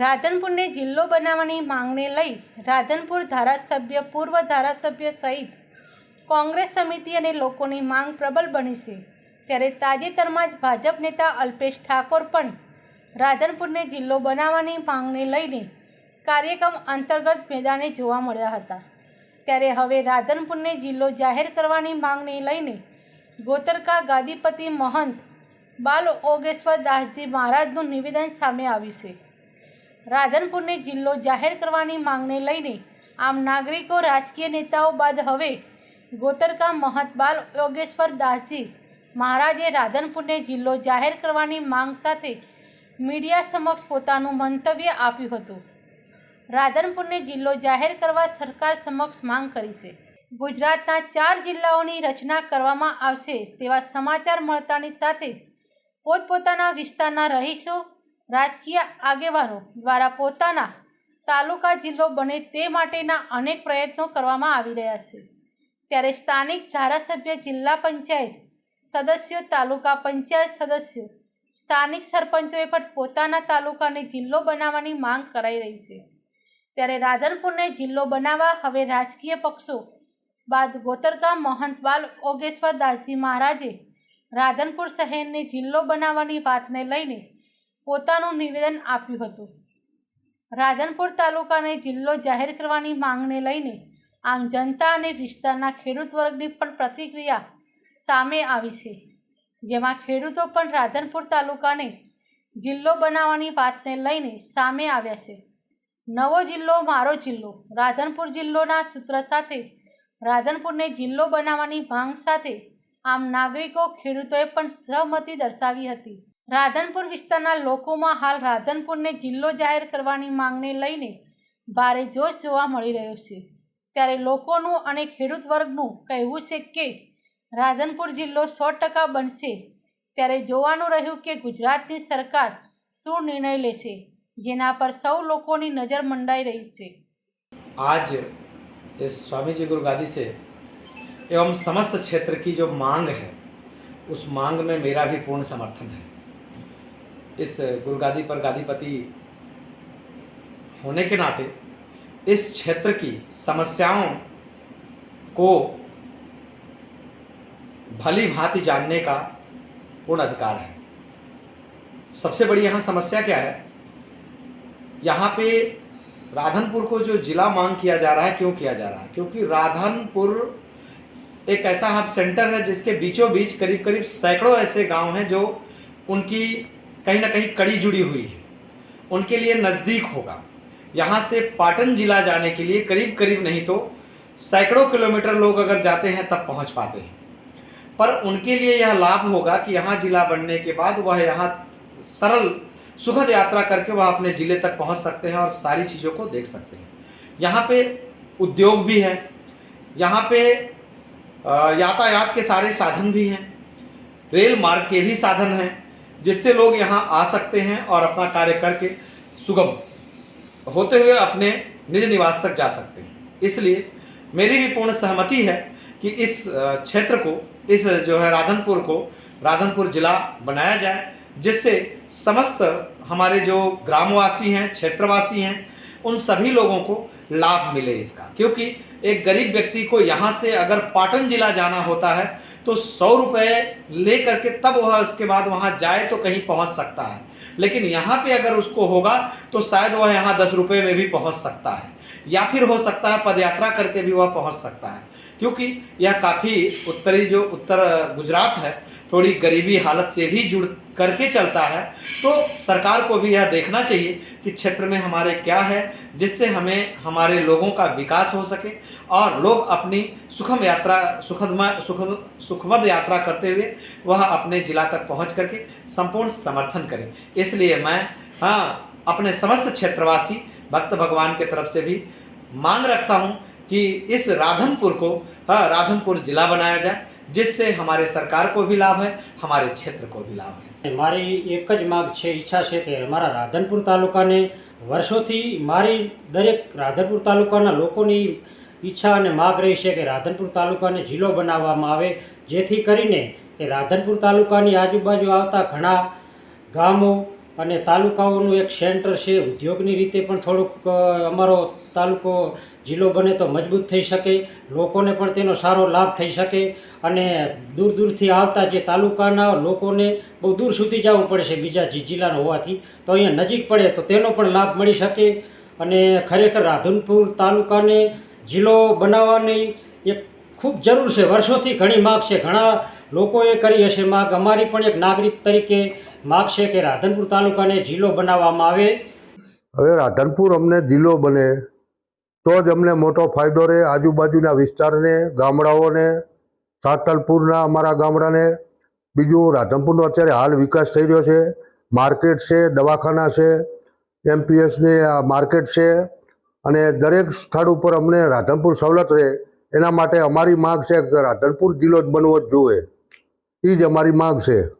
રાધનપુરને જિલ્લો બનાવવાની માંગને લઈ રાધનપુર ધારાસભ્ય, પૂર્વ ધારાસભ્ય સહિત કોંગ્રેસ સમિતિ અને લોકોની માંગ પ્રબળ બની છે. ત્યારે તાજેતરમાં જ ભાજપ નેતા અલ્પેશ ઠાકોર પણ રાધનપુરને જિલ્લો બનાવવાની માંગને લઈને કાર્યક્રમ અંતર્ગત મેદાને જોવા મળ્યા હતા. ત્યારે હવે રાધનપુરને જિલ્લો જાહેર કરવાની માંગને લઈને ગોતરકા ગાદીપતિ મહંત બાલ ઓગેશ્વર દાસજી મહારાજનું નિવેદન સામે આવ્યું છે. રાધનપુરને જિલ્લો જાહેર કરવાની માંગને લઈને આમ નાગરિકો, રાજકીય નેતાઓ બાદ હવે ગોતરકા મહત્બાલ યોગેશ્વર દાસજી મહારાજે રાધનપુરને જિલ્લો જાહેર કરવાની માંગ સાથે મીડિયા સમક્ષ પોતાનું મંતવ્ય આપ્યું હતું. રાધનપુરને જિલ્લો જાહેર કરવા સરકાર સમક્ષ માંગ કરી છે. ગુજરાતના ચાર જિલ્લાઓની રચના કરવામાં આવશે તેવા સમાચાર મળતાની સાથે પોતપોતાના વિસ્તારના રહીશો રાજકીય આગેવાનો દ્વારા પોતાના તાલુકા જિલ્લો બને તે માટેના અનેક પ્રયત્નો કરવામાં આવી રહ્યા છે. ત્યારે સ્થાનિક ધારાસભ્ય, જિલ્લા પંચાયત સદસ્યો, તાલુકા પંચાયત સદસ્યો, સ્થાનિક સરપંચોએ પણ પોતાના તાલુકાને જિલ્લો બનાવવાની માંગ કરાઈ રહી છે. ત્યારે રાધનપુરને જિલ્લો બનાવવા હવે રાજકીય પક્ષો બાદ ગોતરગામ મહંતબાલ ઓગેશ્વર દાસજી મહારાજે રાધનપુર શહેરને જિલ્લો બનાવવાની વાતને લઈને પોતાનું નિવેદન આપ્યું હતું. રાધનપુર તાલુકાને જિલ્લો જાહેર કરવાની માંગને લઈને આમ જનતા અને વિસ્તારના ખેડૂત વર્ગની પણ પ્રતિક્રિયા સામે આવી છે. જેમાં ખેડૂતો પણ રાધનપુર તાલુકાને જિલ્લો બનાવવાની વાતને લઈને સામે આવ્યા છે. નવો જિલ્લો, મારો જિલ્લો, રાધનપુર જિલ્લોના સૂત્ર સાથે રાધનપુરને જિલ્લો બનાવવાની માંગ સાથે આમ નાગરિકો ખેડૂતોએ પણ સહમતિ દર્શાવી હતી. રાધનપુર વિસ્તારના લોકોમાં હાલ રાધનપુરને જિલ્લો જાહેર કરવાની માંગને લઈને ભારે જોશ જોવા મળી રહ્યો છે ત્યારે લોકોનું અને ખેડૂત વર્ગનું કહેવું છે કે રાધનપુર જિલ્લો સો ટકા બનશે ત્યારે જોવાનું રહ્યું કે ગુજરાતની સરકાર શું નિર્ણય લેશે જેના પર સૌ લોકોની નજર મંડાઈ રહી છે आज इस स्वामी जी गुरु गादी से एवं समस्त क्षेत्र की जो मांग है उस मांग में मेरा भी पूर्ण समर्थन है इस गुरु गादी पर गादीपति होने के नाते इस क्षेत्र की समस्याओं को भली भांति जानने का पूर्ण अधिकार है। सबसे बड़ी यहाँ समस्या क्या है? यहाँ पे राधनपुर को जो जिला मांग किया जा रहा है, क्यों किया जा रहा है? क्योंकि राधनपुर एक ऐसा हब सेंटर है जिसके बीचों बीच करीब करीब सैकड़ों ऐसे गाँव हैं जो उनकी कहीं ना कहीं कड़ी जुड़ी हुई है। उनके लिए नज़दीक होगा। यहाँ से पाटन जिला जाने के लिए करीब करीब नहीं तो सैकड़ों किलोमीटर लोग अगर जाते हैं तब पहुँच पाते हैं। पर उनके लिए यह लाभ होगा कि यहाँ जिला बनने के बाद वह यहाँ सरल, सुखद यात्रा करके वह अपने ज़िले तक पहुँच सकते हैं और सारी चीज़ों को देख सकते हैं। यहाँ पे उद्योग भी है। यहाँ पे यातायात के सारे साधन भी हैं। रेल मार्ग के भी साधन हैं। जिससे लोग यहाँ आ सकते हैं और अपना कार्य करके सुगम होते हुए अपने निज निवास तक जा सकते हैं। इसलिए मेरी भी पूर्ण सहमति है कि इस क्षेत्र को, इस, जो है राधनपुर को, राधनपुर जिला बनाया जाए, जिससे समस्त हमारे जो ग्रामवासी हैं, क्षेत्रवासी हैं, उन सभी लोगों को लाभ मिले इसका। क्योंकि एक गरीब व्यक्ति को यहाँ से अगर पाटन जिला जाना होता है तो सौ रुपये ले करके तब वह उसके बाद वहाँ जाए तो कहीं पहुँच सकता है। लेकिन यहाँ पे अगर उसको होगा तो शायद वह यहाँ दस रुपये में भी पहुँच सकता है। या फिर हो सकता है पदयात्रा करके भी वह पहुँच सकता है। क्योंकि यह काफ़ी उत्तरी जो उत्तर गुजरात है, थोड़ी गरीबी हालत से भी जुड़ करके चलता है तो सरकार को भी यह देखना चाहिए कि क्षेत्र में हमारे क्या है, जिससे हमें, हमारे लोगों का विकास हो सके और लोग अपनी सुखम यात्रा सुखदमय सुखद सुखमद यात्रा करते हुए वह अपने जिला तक पहुँच करके संपूर्ण समर्थन करें। इसलिए मैं हाँ अपने समस्त क्षेत्रवासी, भक्त भगवान के तरफ़ से भी मांग रखता हूँ कि इस राधनपुर को हाँ राधनपुर जिला बनाया जाए जिससे हमारे सरकार को भी लाभ है हमारे क्षेत्र को भी लाभ है મારી એક જ માગ છે ઈચ્છા છે કે અમારા રાધનપુર તાલુકાને વર્ષોથી મારી દરેક રાધનપુર તાલુકાના લોકોની ઈચ્છા અને માગ રહી છે કે રાધનપુર તાલુકાને જિલ્લો બનાવવામાં આવે જેથી કરીને કે રાધનપુર તાલુકાની આજુબાજુ આવતા ઘણા ગામો અને તાલુકાઓનું એક સેન્ટર છે, ઉદ્યોગની રીતે પણ થોડુંક અમારો તાલુકો જિલ્લો બને તો મજબૂત થઈ શકે, લોકોને પણ તેનો સારો લાભ થઈ શકે અને દૂર દૂરથી આવતા જે તાલુકાના લોકોને બહુ દૂર સુધી જવું પડે છે બીજા જે, જિલ્લાનો હોવાથી, તો અહીંયા નજીક પડે તો તેનો પણ લાભ મળી શકે અને ખરેખર રાધનપુર તાલુકાને જિલ્લો બનાવવાની એક ખૂબ જરૂર છે. વર્ષોથી ઘણી માગ છે. ઘણા લોકોએ કરી હશે માગ. અમારી પણ એક નાગરિક તરીકે માગ છે કે રાધનપુર તાલુકાને જિલ્લો બનાવવામાં આવે. હવે રાધનપુર અમને જિલ્લો બને. તો જ અમને મોટો ફાયદો રહે આજુબાજુના વિસ્તારને, ગામડાઓને, સાતલપુરના અમારા ગામડાને. બીજું રાધનપુરનો અત્યારે હાલ વિકાસ થઈ રહ્યો છે. માર્કેટ છે, દવાખાના છે, એમપીએસની આ માર્કેટ છે. અને દરેક સ્થળ ઉપર અમને રાધનપુર સવલત રહે. એના માટે અમારી માગ છે કે રાધનપુર જિલ્લો જ બનવો જ જોઈએ. એ જ અમારી માગ છે.